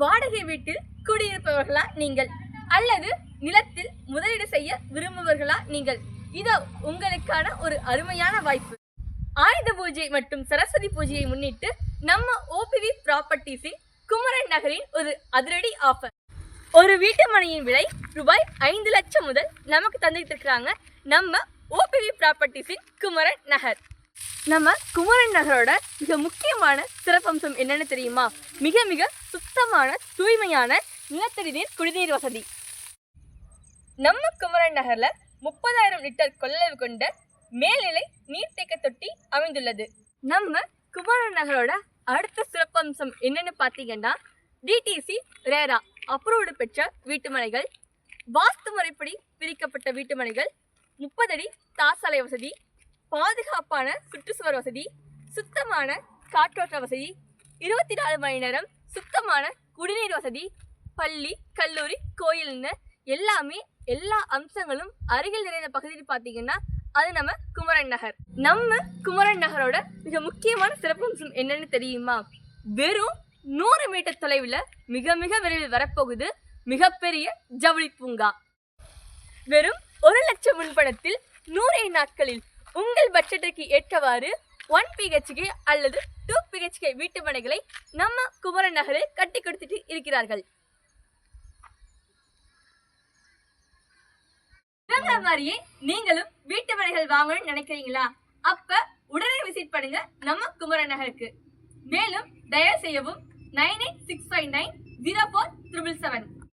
வாடகை வீட்டில் குடியிருப்பவர்களா நீங்கள்? அல்லது நிலத்தில் முதலீடு செய்ய விரும்புபவர்களா நீங்கள்? இதோ உங்களுக்கான ஒரு அருமையான வாய்ப்பு. ஆயுத பூஜை மற்றும் சரஸ்வதி பூஜையை முன்னிட்டு நம்ம ஓபிவி ப்ராப்பர்ட்டிஸின் குமரன் நகரின் ஒரு அதிரடி ஆஃபர். ஒரு வீட்டு மனையின் விலை ரூபாய் ஐந்து லட்சம் முதல் நமக்கு தந்துட்டு இருக்கிறாங்க நம்ம ஓபிவி ப்ராப்பர்ட்டிஸின் குமரன் நகர். நம்ம குமரன் நகரோட மிக முக்கியமான சிறப்பம்சம் என்னன்னு தெரியுமா? மிக மிக சுத்தமான தூய்மையான நிலத்தடி நீர் குடிநீர் வசதி. நம்ம குமரன் நகர்ல முப்பதாயிரம் லிட்டர் கொள்ளளவு கொண்ட மேல்நிலை நீர்த்தேக்க தொட்டி அமைந்துள்ளது. நம்ம குமரன் நகரோட அடுத்த சிறப்பம்சம் என்னன்னு பார்த்தீங்கன்னா டிடிசி ரேரா அப்ரூவ்டு பெற்ற வீட்டுமனைகள். வாஸ்து முறைப்படி பிரிக்கப்பட்ட வீட்டுமனைகள். முப்பதடி தாசாலை வசதி பாதுகாப்பான சுற்றுச்சுவர் வசதி சுத்தமான காற்றோட்ட வசதி இருபத்தி நாலு மணி நேரம் சுத்தமான குடிநீர் வசதி பள்ளி கல்லூரி கோயில்னு எல்லாமே எல்லா அம்சங்களும் அருகில் நிறைந்த பகுதியில் பார்த்தீங்கன்னா அது நம்ம குமரன் நகர். நம்ம குமரன் நகரோட மிக முக்கியமான சிறப்பம்சம் என்னன்னு தெரியுமா? வெறும் நூறு மீட்டர் தொலைவில் மிக மிக விரைவில் வரப்போகுது மிகப்பெரிய ஜவுளி பூங்கா. வெறும் ஒரு லட்சம் முன்பணத்தில் நூறே நாட்களில் உங்கள் பட்ஜெட்டுக்கு ஏற்றவாறு ஒன் பிஹெச்கே அல்லது டூ பிஹெச்கே வீட்டு மனைகளை நம்ம குமரன் நகரில் கட்டி கொடுத்துட்டு இருக்கிறார்கள். இவங்க மாதிரியே நீங்களும் வீட்டு மனைகள் வாங்கணும்னு நினைக்கிறீங்களா? அப்ப உடனே விசிட் பண்ணுங்க நம்ம குமரன் நகருக்கு. மேலும் தயவு செய்யவும் nine eight six five nine zero four triple seven